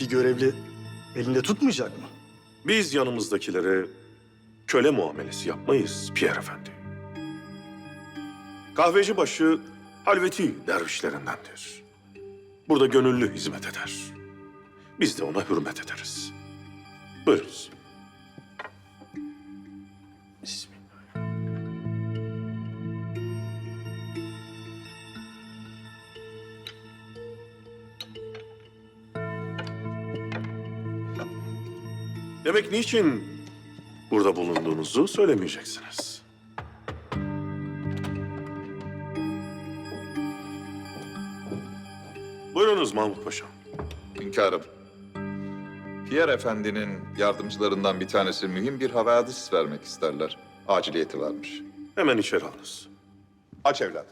Bir görevli elinde tutmayacak mı? Biz yanımızdakilere köle muamelesi yapmayız Pierre Efendi. Kahveci başı halveti dervişlerindendir. Burada gönüllü hizmet eder. Biz de ona hürmet ederiz. Buyurunuz. Demek niçin burada bulunduğunuzu söylemeyeceksiniz. Buyurunuz Mahmut Paşa. Hünkârım. Pierre Efendi'nin yardımcılarından bir tanesi mühim bir havadis vermek isterler. Aciliyeti varmış. Hemen içeri alınız. Aç evlat.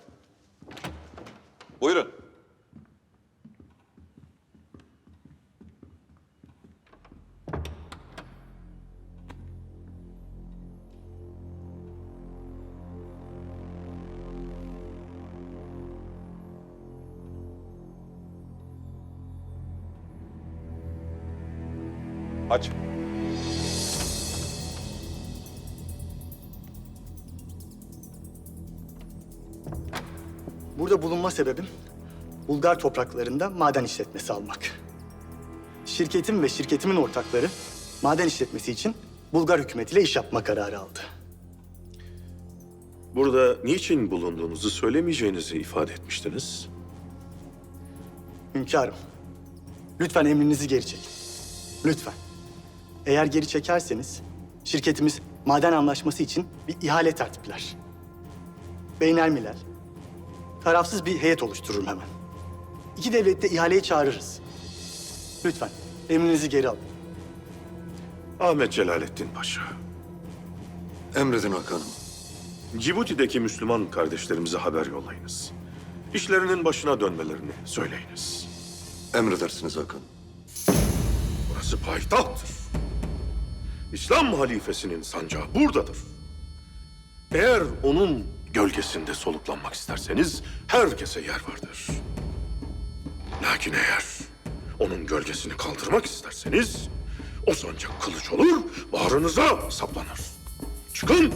Buyurun. Aç. Burada bulunma sebebim Bulgar topraklarında maden işletmesi almak. Şirketim ve şirketimin ortakları maden işletmesi için Bulgar hükümetiyle iş yapma kararı aldı. Burada niçin bulunduğunuzu söylemeyeceğinizi ifade etmiştiniz. Hünkârım, lütfen emrinizi geri çekin. Lütfen. Eğer geri çekerseniz şirketimiz maden anlaşması için bir ihale tertipler. Beynermiler, tarafsız bir heyet oluştururum hemen. İki devlet de ihaleye çağırırız. Lütfen emrinizi geri alın. Ahmet Celalettin Paşa. Emredin Hakan'ım. Cibuti'deki Müslüman kardeşlerimize haber yollayınız. İşlerinin başına dönmelerini söyleyiniz. Emredersiniz Hakan. Burası payitahttır. İslam halifesinin sancağı buradadır. Eğer onun gölgesinde soluklanmak isterseniz herkese yer vardır. Lakin eğer onun gölgesini kaldırmak isterseniz o sancak kılıç olur, bağrınıza saplanır. Çıkın!